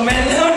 Come.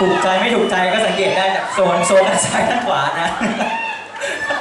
ถูกใจไม่ถูกใจก็สังเกตได้จากโซนโซนด้านซ้ายด้านขวานะ